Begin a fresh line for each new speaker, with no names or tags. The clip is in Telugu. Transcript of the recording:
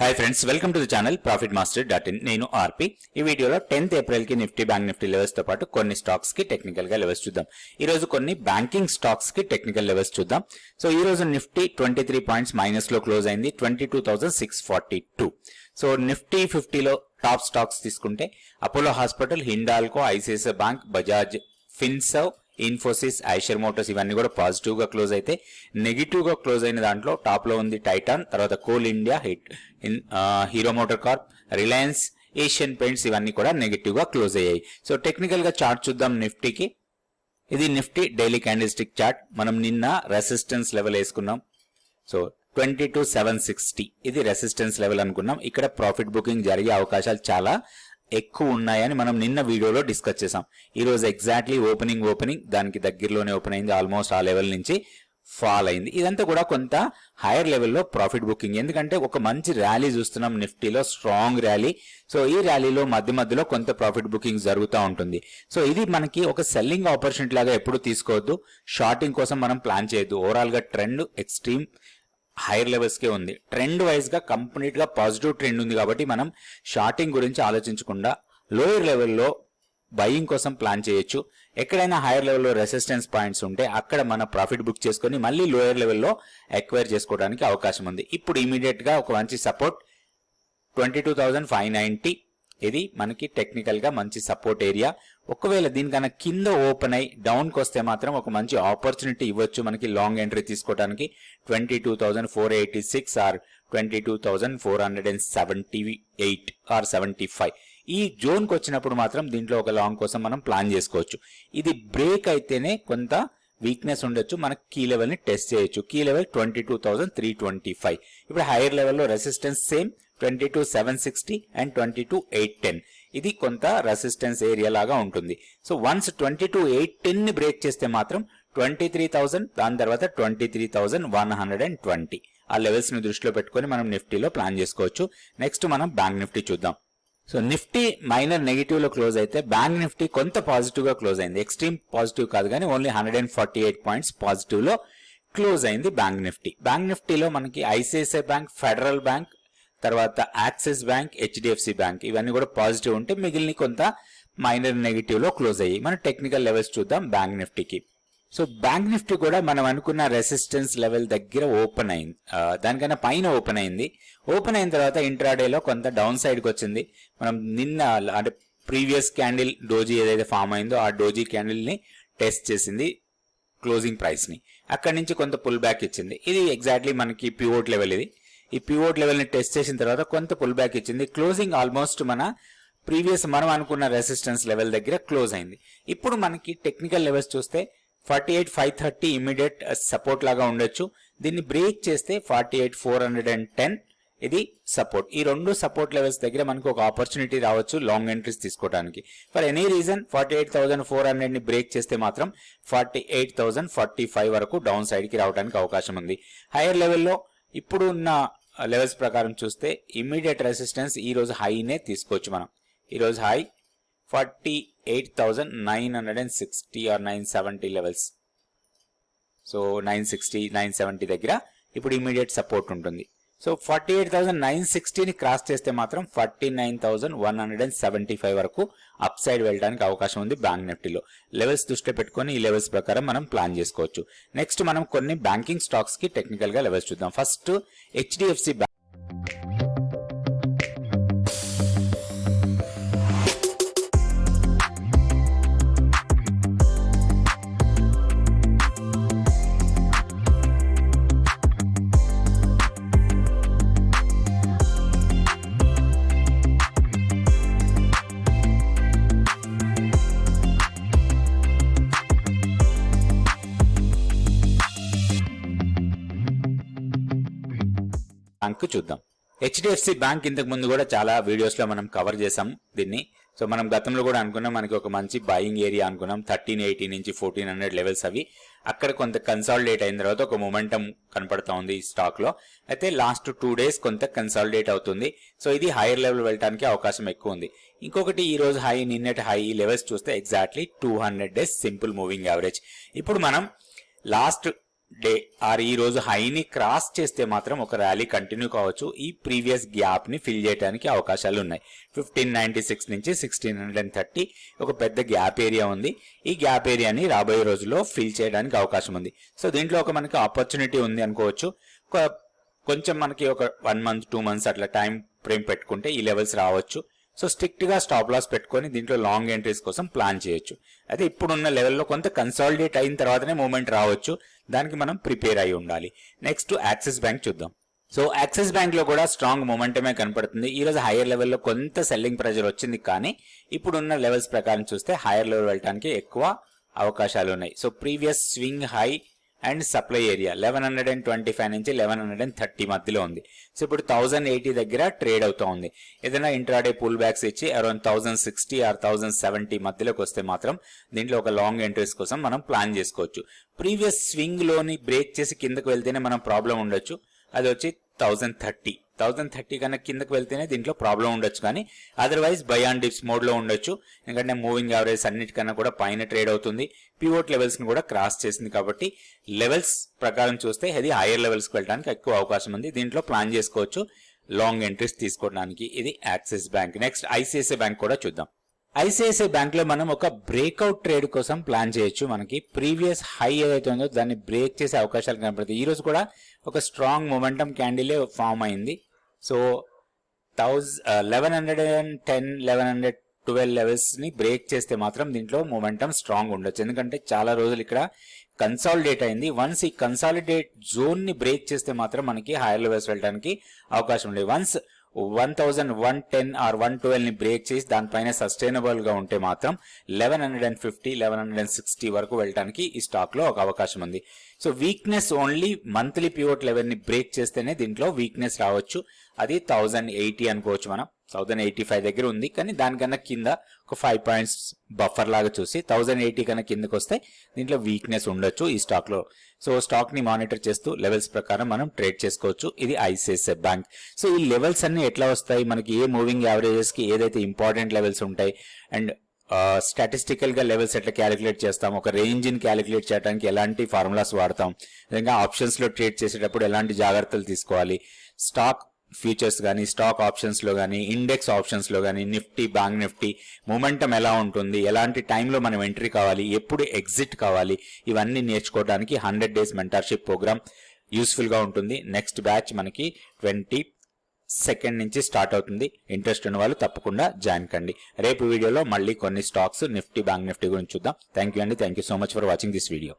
Hi friends welcome to the channel profit master dot in నేను ఆర్పి. ఈ వీడియోలో టెన్త్ ఏప్రిల్కి నిఫ్టీ బ్యాంక్ నిఫ్టీ లెవెల్స్తో పాటు కొన్ని స్టాక్స్కి టెక్నికల్గా లెవెల్స్ చూద్దాం. ఈ రోజు కొన్ని బ్యాంకింగ్ స్టాక్స్కి టెక్నికల్ లెవెల్స్ చూద్దాం. సో ఈ రోజు నిఫ్టీ ట్వంటీ త్రీ పాయింట్స్ మైనస్లో క్లోజ్ అయింది twenty two thousand six forty two so Nifty ఫిఫ్టీలో టాప్ స్టాక్స్ తీసుకుంటే Apollo hospital Hindalco ICICI bank Bajaj Finserv Infosys Eicher Motors ఇవన్నీ కూడా పాజిటివ్గా క్లోజ్ అయితే నెగిటివ్గా క్లోజ్ అయిన దాంట్లో టాప్లో ఉంది టైటాన్ తర్వాత Coal India hit Hero MotoCorp Reliance Asian Paints ఇవన్నీ కూడా నెగిటివ్గా క్లోజ్ అయ్యాయి. సో టెక్నికల్గా చార్ట్ చూద్దాం నిఫ్టీకి ఇది Nifty daily candle stick chart మనం నిన్న రెసిస్టెన్స్ లెవెల్ వేసుకున్నాం. So twenty two seven sixty ఇది రెసిస్టెన్స్ లెవెల్ అనుకున్నాం. ఇక్కడ ప్రాఫిట్ బుకింగ్ జరిగే అవకాశాలు చాలా ఎక్కువ ఉన్నాయని మనం నిన్న వీడియోలో డిస్కస్ చేసాం ఈరోజు ఎగ్జాక్ట్లీ ఓపెనింగ్ ఓపెనింగ్ దానికి దగ్గరలోనే ఓపెన్ అయింది. ఆల్మోస్ట్ ఆ లెవెల్ నుంచి ఫాల్ అయింది. ఇదంతా కూడా కొంత హైయర్ లెవెల్లో ప్రాఫిట్ బుకింగ్ ఎందుకంటే ఒక మంచి ర్యాలీ చూస్తున్నాం. నిఫ్టీలో స్ట్రాంగ్ ర్యాలీ సో ఈ ర్యాలీలో మధ్య మధ్యలో కొంత ప్రాఫిట్ బుకింగ్ జరుగుతూ ఉంటుంది. సో ఇది మనకి ఒక సెల్లింగ్ ఆపర్చునిటీ లాగా ఎప్పుడు తీసుకోవద్దు. షార్టింగ్ కోసం మనం ప్లాన్ చేయొద్దు. ఓవరాల్గా ట్రెండ్ ఎక్స్ట్రీమ్ హైయర్ లెవెల్స్ కే ఉంది. ట్రెండ్ వైజ్గా కంప్లీట్గా పాజిటివ్ ట్రెండ్ ఉంది కాబట్టి మనం షార్టింగ్ గురించి ఆలోచించకుండా లోయర్ లెవెల్లో బయింగ్ కోసం ప్లాన్ చేయొచ్చు. ఎక్కడైనా హైయర్ లెవెల్లో రెసిస్టెన్స్ పాయింట్స్ ఉంటే అక్కడ మన ప్రాఫిట్ బుక్ చేసుకొని మళ్ళీ లోయర్ లెవెల్లో ఎక్వైర్ చేసుకోవడానికి అవకాశం ఉంది. ఇప్పుడు ఇమీడియట్గా ఒక మంచి support twenty two thousand five ninety ఇది మనకి టెక్నికల్గా మంచి సపోర్ట్ ఏరియా ఒకవేళ దీనికన్నా కింద ఓపెన్ అయి డౌన్కి వస్తే మాత్రం ఒక మంచి ఆపర్చునిటీ ఇవ్వచ్చు మనకి లాంగ్ ఎంట్రీ తీసుకోవడానికి twenty two thousand four eighty six or twenty two thousand four hundred and seventy eight or seventy five ఈ జోన్కి వచ్చినప్పుడు మాత్రం దీంట్లో ఒక లాంగ్ కోసం మనం ప్లాన్ చేసుకోవచ్చు. ఇది బ్రేక్ అయితేనే కొంత వీక్నెస్ ఉండొచ్చు. మనకి కీ లెవెల్ని టెస్ట్ చేయొచ్చు. Key level twenty two thousand three twenty five ఇప్పుడు హైయర్ లెవెల్లో resistance same twenty two seven sixty and twenty two eight ten ఇది కొంత రెసిస్టెన్స్ ఏరియా లాగా ఉంటుంది. So once twenty two eight టెన్ని break చేస్తే మాత్రం ట్వంటీ త్రీ థౌసండ్ దాని తర్వాత twenty three thousand one hundred and twenty ఆ లెవెల్స్ని దృష్టిలో పెట్టుకొని మనం నిఫ్టీలో ప్లాన్ చేసుకోవచ్చు. నెక్స్ట్ మనం బ్యాంక్ నిఫ్టీ చూద్దాం. సో నిఫ్టీ మైనర్ నెగిటివ్లో క్లోజ్ అయితే బ్యాంక్ నిఫ్టీ కొంత పాజిటివ్గా క్లోజ్ అయింది. ఎక్స్ట్రీమ్ పాజిటివ్ కాదు కానీ only hundred and forty eight points పాజిటివ్లో close అయింది బ్యాంక్ నిఫ్టీ. బ్యాంక్ నిఫ్టీలో మనకి ఐసిఐసిఐ బ్యాంక్ ఫెడరల్ బ్యాంక్ తర్వాత యాక్సిస్ బ్యాంక్ హెచ్డిఎఫ్సి బ్యాంక్ ఇవన్నీ కూడా పాజిటివ్ ఉంటే మిగిలిన కొంత మైనర్ నెగిటివ్లో క్లోజ్ అయ్యి మన టెక్నికల్ లెవెల్స్ చూద్దాం బ్యాంక్ నిఫ్టీకి. సో బ్యాంక్ నిఫ్టీ కూడా మనం అనుకున్న రెసిస్టెన్స్ లెవెల్ దగ్గర ఓపెన్ అయింది. దానికైనా దానికన్నా పైన ఓపెన్ అయింది. ఓపెన్ అయిన తర్వాత ఇంట్రాడేలో కొంత డౌన్ సైడ్కి వచ్చింది. మనం నిన్న అంటే ప్రీవియస్ క్యాండిల్ డోజీ ఏదైతే ఫామ్ అయిందో ఆ డోజీ క్యాండిల్ని టెస్ట్ చేసింది క్లోజింగ్ ప్రైస్ని అక్కడి నుంచి కొంత పుల్ బ్యాక్ ఇచ్చింది. ఇది ఎగ్జాక్ట్లీ మనకి పివోట్ లెవెల్ ఇది. ఈ పివోట్ లెవెల్ని టెస్ట్ చేసిన తర్వాత కొంత పుల్ బ్యాక్ ఇచ్చింది. క్లోజింగ్ ఆల్మోస్ట్ మన ప్రీవియస్ మనం అనుకున్న రెసిస్టెన్స్ లెవెల్ దగ్గర క్లోజ్ అయింది. ఇప్పుడు మనకి టెక్నికల్ లెవెల్స్ చూస్తే forty eight five thirty immediate support లాగా ఉండొచ్చు. దీన్ని బ్రేక్ చేస్తే forty eight four hundred and ten ఇది సపోర్ట్ ఈ రెండు సపోర్ట్ లెవెల్స్ దగ్గర మనకు ఒక ఆపర్చునిటీ రావచ్చు లాంగ్ ఎంట్రీస్ తీసుకోవడానికి for any reason forty eight thousand four హండ్రెడ్ని break చేస్తే మాత్రం forty eight thousand forty five వరకు డౌన్ సైడ్కి రావడానికి అవకాశం ఉంది. హైయర్ లెవెల్లో ఇప్పుడు ఉన్న uh, లెవెల్స్ ప్రకారం చూస్తే ఇమీడియట్ రెసిస్టెన్స్ ఈ రోజు హైనే తీసుకోవచ్చు మనం. ఈ రోజు high forty eight thousand nine hundred and sixty or nine seventy levels. So nine sixty nine seventy దగ్గర ఇప్పుడు ఇమీడియట్ సపోర్ట్ ఉంటుంది. So forty eight thousand nine సిక్స్టీని cross చేస్తే మాత్రం forty nine thousand one hundred and seventy five వరకు అప్ సైడ్ వెళ్ళడానికి అవకాశం ఉంది బ్యాంక్ నిఫ్టీలో. లెవెల్స్ దృష్టి పెట్టుకొని ఈ లెవెల్స్ ప్రకారం మనం ప్లాన్ చేసుకోవచ్చు. నెక్స్ట్ మనం కొన్ని బ్యాంకింగ్ స్టాక్స్కి టెక్నికల్గా లెవెల్స్ చూద్దాం. First HDFC bank. బ్యాంక్ చూద్దాం. హెచ్డిఎఫ్సి బ్యాంక్ ఇంతకు ముందు కూడా చాలా వీడియోస్లో మనం కవర్ చేసాం దీన్ని. సో మనం గతంలో కూడా అనుకున్నాం మనకి ఒక మంచి బయింగ్ ఏరియా అనుకున్నాం. థర్టీన్ ఎయిటీ నుంచి ఫోర్టీన్ హండ్రెడ్ లెవెల్స్ అవి. అక్కడ కొంత కన్సాలిడేట్ అయిన తర్వాత ఒక మొమెంటం కనపడతా ఉంది ఈ స్టాక్లో. అయితే లాస్ట్ టూ డేస్ కొంత కన్సాలిడేట్ అవుతుంది. సో ఇది హైయర్ లెవెల్ వెళ్ళడానికి అవకాశం ఎక్కువ ఉంది. ఇంకొకటి ఈ రోజు హై నిన్నటి హై లెవెల్స్ చూస్తే exactly two hundred days simple moving average ఇప్పుడు మనం లాస్ట్ డే ఆర్ ఈ రోజు హైని క్రాస్ చేస్తే మాత్రం ఒక ర్యాలీ కంటిన్యూ కావచ్చు. ఈ ప్రీవియస్ గ్యాప్ని ఫిల్ చేయడానికి అవకాశాలు ఉన్నాయి ఫిఫ్టీన్ నైన్టీ సిక్స్ నుంచి సిక్స్టీన్ హండ్రెడ్ అండ్ థర్టీ ఒక పెద్ద గ్యాప్ ఏరియా ఉంది. ఈ గ్యాప్ ఏరియాని రాబోయే రోజుల్లో ఫిల్ చేయడానికి అవకాశం ఉంది. సో దీంట్లో ఒక మనకి ఆపర్చునిటీ ఉంది అనుకోవచ్చు. కొంచెం మనకి ఒక వన్ మంత్ టూ మంత్స్ అట్లా టైం ఫ్రేమ్ పెట్టుకుంటే ఈ లెవెల్స్ రావచ్చు. సో స్ట్రిక్ట్గా స్టాప్ లాస్ పెట్టుకొని దీంట్లో లాంగ్ ఎంట్రీస్ కోసం ప్లాన్ చేయొచ్చు. అయితే ఇప్పుడున్న లెవెల్లో కొంత కన్సాలిడేట్ అయిన తర్వాతనే మూమెంట్ రావచ్చు. దానికి మనం ప్రిపేర్ అయి ఉండాలి. నెక్స్ట్ యాక్సిస్ బ్యాంక్ చూద్దాం. సో యాక్సిస్ బ్యాంక్లో కూడా స్ట్రాంగ్ మూమెంటమే కనపడుతుంది. ఈ రోజు హైయర్ లెవెల్లో కొంత సెల్లింగ్ ప్రెజర్ వచ్చింది కానీ ఇప్పుడున్న లెవెల్స్ ప్రకారం చూస్తే హైయర్ లెవెల్ వెళ్ళడానికి ఎక్కువ అవకాశాలు ఉన్నాయి. So previous swing high and supply area eleven hundred and twenty five నుంచి లెవెన్ హండ్రెడ్ అండ్ థర్టీ మధ్యలో ఉంది. సో ఇప్పుడు థౌసండ్ ఎయిటీ దగ్గర ట్రేడ్ అవుతా ఉంది. ఏదైనా ఇంట్రాడే పుల్ బ్యాక్స్ ఇచ్చి around thousand sixty or thousand seventy మధ్యలోకి వస్తే మాత్రం దీంట్లో ఒక లాంగ్ ఎంట్రీస్ కోసం మనం ప్లాన్ చేసుకోవచ్చు. ప్రీవియస్ స్వింగ్లోని బ్రేక్ చేసి కిందకు వెళ్తేనే మనం ప్రాబ్లం ఉండొచ్చు. అది వచ్చి థౌసండ్ థర్టీ. థౌసండ్ థర్టీ కన్నా కిందకి వెళ్తేనే దీంట్లో ప్రాబ్లం ఉండొచ్చు కానీ అదర్వైజ్ బై ఆన్ డిప్స్ మోడ్లో ఉండొచ్చు. ఎందుకంటే మూవింగ్ యావరేజ్ అన్నిటికన్నా కూడా పైన ట్రేడ్ అవుతుంది. పివోట్ లెవెల్స్ని కూడా క్రాస్ చేసింది కాబట్టి లెవెల్స్ ప్రకారం చూస్తే ఇది హైయర్ లెవెల్స్కి వెళ్ళడానికి ఎక్కువ అవకాశం ఉంది. దీంట్లో ప్లాన్ చేసుకోవచ్చు. లాంగ్ ఎంట్రీస్ తీసుకోవడానికి. ఇది Axis bank next ICICI bank కూడా చూద్దాం. ఐసిఐసిఐ బ్యాంక్లో మనం ఒక బ్రేక్అవుట్ ట్రేడ్ కోసం ప్లాన్ చేయొచ్చు. మనకి ప్రీవియస్ హై ఏదైతే ఉందో దాన్ని బ్రేక్ చేసే అవకాశాలు కనపడతాయి. ఈ రోజు కూడా ఒక స్ట్రాంగ్ మొమెంటం క్యాండిలే ఫామ్ అయింది. So those eleven hundred and ten eleven hundred twelve లెవెల్స్ని బ్రేక్ చేస్తే మాత్రం దీంట్లో మొమెంటం స్ట్రాంగ్ ఉండొచ్చు. ఎందుకంటే చాలా రోజులు ఇక్కడ కన్సాలిడేట్ అయింది. వన్స్ ఈ కన్సాలిడేట్ జోన్ని బ్రేక్ చేస్తే మాత్రం మనకి హైయర్ లెవెల్స్ వెళ్ళడానికి అవకాశం ఉండేది. Once one thousand one ten or one ట్వెల్వ్ని break చేసి దానిపైన సస్టైనబుల్గా ఉంటే మాత్రం eleven hundred and fifty eleven hundred and sixty వరకు వెళ్ళడానికి ఈ స్టాక్లో ఒక అవకాశం ఉంది. So weakness only monthly pivot లెవెల్ని బ్రేక్ చేస్తేనే దీంట్లో వీక్నెస్ రావచ్చు. అది థౌజండ్ ఎయిటీ అనుకోవచ్చు మనం. థౌజండ్ ఎయిటీ ఫైవ్ దగ్గర ఉంది. కానీ దానికన్నా కింద ఒక ఫైవ్ పాయింట్స్ బఫర్ లాగా చూసి థౌజండ్ ఎయిటీ కన్నా కిందకి వస్తే దీంట్లో వీక్నెస్ ఉండొచ్చు ఈ స్టాక్లో సో స్టాక్ని మానిటర్ చేస్తూ లెవెల్స్ ప్రకారం మనం ట్రేడ్ చేసుకోవచ్చు. ఇది ఐసిఐసిఐ బ్యాంక్ సో ఈ లెవెల్స్ అన్ని ఎట్లా వస్తాయి? మనకి ఏ మూవింగ్ యావరేజెస్కి ఏదైతే ఇంపార్టెంట్ లెవెల్స్ ఉంటాయి? అండ్ స్టాటిస్టికల్గా లెవెల్స్ ఎట్లా క్యాలిక్యులేట్ చేస్తాం? ఒక రేంజ్ని క్యాలిక్యులేట్ చేయడానికి ఎలాంటి ఫార్ములాస్ వాడతాం? విధంగా ఆప్షన్స్లో ట్రేడ్ చేసేటప్పుడు ఎలాంటి జాగ్రత్తలు తీసుకోవాలి? స్టాక్ ఫ్యూచర్స్ కానీ స్టాక్ ఆప్షన్స్లో కానీ ఇండెక్స్ ఆప్షన్స్లో కానీ నిఫ్టీ బ్యాంక్ నిఫ్టీ మూమెంటం ఎలా ఉంటుంది ఎలాంటి టైంలో మనం ఎంట్రీ కావాలి ఎప్పుడు ఎగ్జిట్ కావాలి ఇవన్నీ నేర్చుకోవడానికి హండ్రెడ్ డేస్ మెంటర్షిప్ ప్రోగ్రామ్ యూస్ఫుల్గా ఉంటుంది. నెక్స్ట్ బ్యాచ్ మనకి ట్వంటీ సెకండ్ నుంచి స్టార్ట్ అవుతుంది. ఇంట్రెస్ట్ ఉన్న వాళ్ళు తప్పకుండా జాయిన్ కండి. రేపు వీడియోలో మళ్ళీ కొన్ని స్టాక్స్ నిఫ్టీ బ్యాంక్ నిఫ్టీ గురించి చూద్దాం. థ్యాంక్ యూ అండి. Thank you so much for watching this video